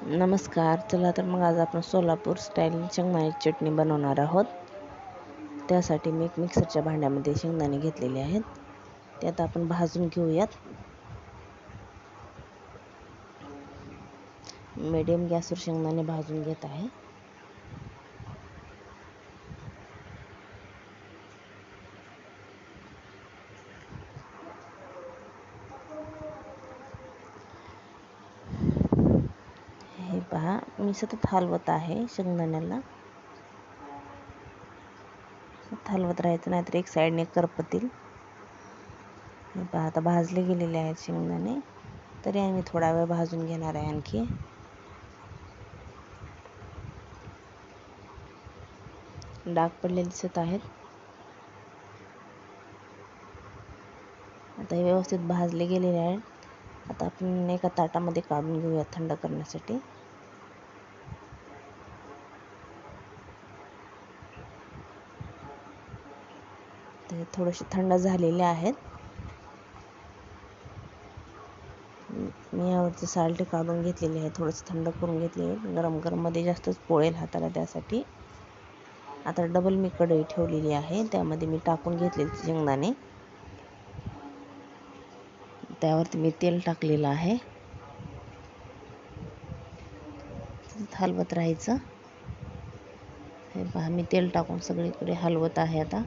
नमस्कार चला तर मग आज आपण सोलापूर स्टाईल शेंगदाण्याची चटणी बनवणार आहोत. त्यासाठी मी एक मिक्सरच्या भांड्यामध्ये शेंगदाणे घेतलेले आहेत. त्यात आपण भाजून घेऊयात. मीडियम गॅसवर शेंगदाणे भाजून घेत आहे हे पहा मी सतत हलवत आहे शेंगदाण्याला. हलवत राहायचं नाहीतर एक साईडने करपतील. पहा आता भाजले गेलेले आहेत शेंगदाणे. तरी आम्ही थोडा वेळ भाजून घेणार आहे आणखी. डाग पडलेले दिसत आहेत. आता हे व्यवस्थित भाजले गेलेले आहेत. आता आपण एका ताटामध्ये काढून घेऊया थंड करण्यासाठी. ते थोडेसे थंड झालेले आहेत. मी यावरचे साल्ट काढून घेतलेले आहे. थोडंसं थंड करून घेतले गरम गरममध्ये जास्तच पोळेल हाताला त्यासाठी. आता डबल मी कढई ठेवलेली आहे. त्यामध्ये मी टाकून घेतलेले शेंगदाणे. त्यावरती मी तेल टाकलेलं आहे. हलवत राहायचं. हे पहा मी तेल टाकून सगळीकडे हलवत आहे आता.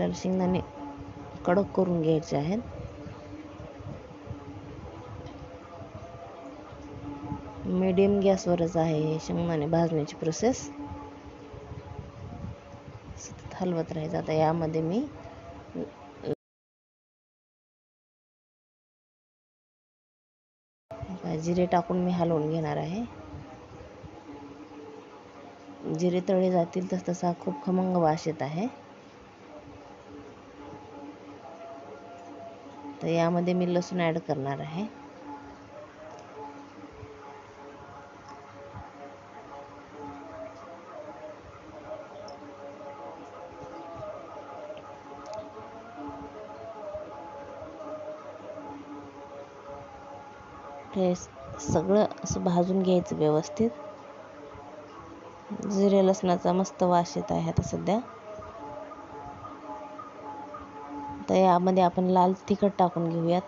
आपल्याला शेंगदाणे कडक करून घ्यायचे आहेत. मीडियम गॅसवरच आहे हे शेंगदाणे भाजण्याची प्रोसेस सतत हलवत राहायचं. आता यामध्ये मी जिरे टाकून मी हलवून घेणार आहे. जिरे तळे जातील तस तसा खूप खमंग वास येत आहे. तर यामध्ये मी लसूण ॲड करणार आहे. हे सगळं असं भाजून घ्यायचं व्यवस्थित. जिरे लसणाचा मस्त वास येत आहे आता सध्या. तर यामध्ये आपण लाल तिखट टाकून घेऊयात.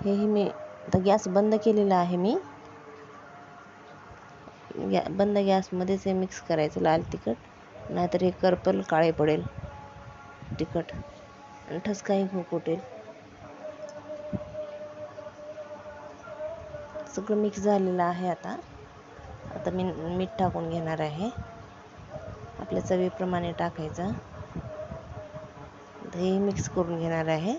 हेही मी आता गॅस बंद केलेला आहे मी. गॅ बंद गॅसमध्येच हे मिक्स करायचं लाल तिखट. नाहीतर हे कर्पल काळे पडेल तिखट. आणि ठसकाही खूप उठेल सगळं मिक्स झालेलं आहे आता. आता मी मीठ टाकून घेणार आहे. आपल्या चवीप्रमाणे टाकायचं. दही मिक्स करून घेणार आहे.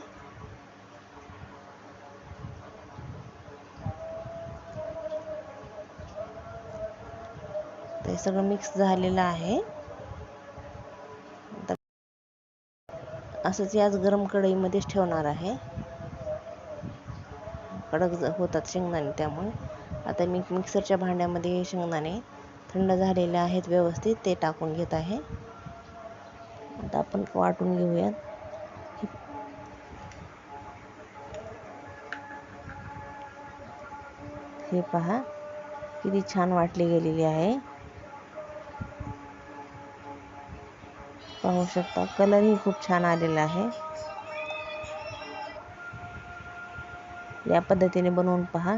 ते सगळं मिक्स झालेलं आहे. असंच याच गरम कढईमध्येच ठेवणार आहे. कडक होतात शेंगदाणे त्यामुळे. आता मी मिक्सरच्या भांड्यामध्ये हे शेंगदाणे थंड झालेले आहेत व्यवस्थित ते टाकून घेत आहे. आता आपण वाटून घेऊयात. हे पहा किती छान वाटली गेलेली आहे. पाहू शकता कलरही खूप छान आलेला आहे. या पद्धतीने बनवून पहा.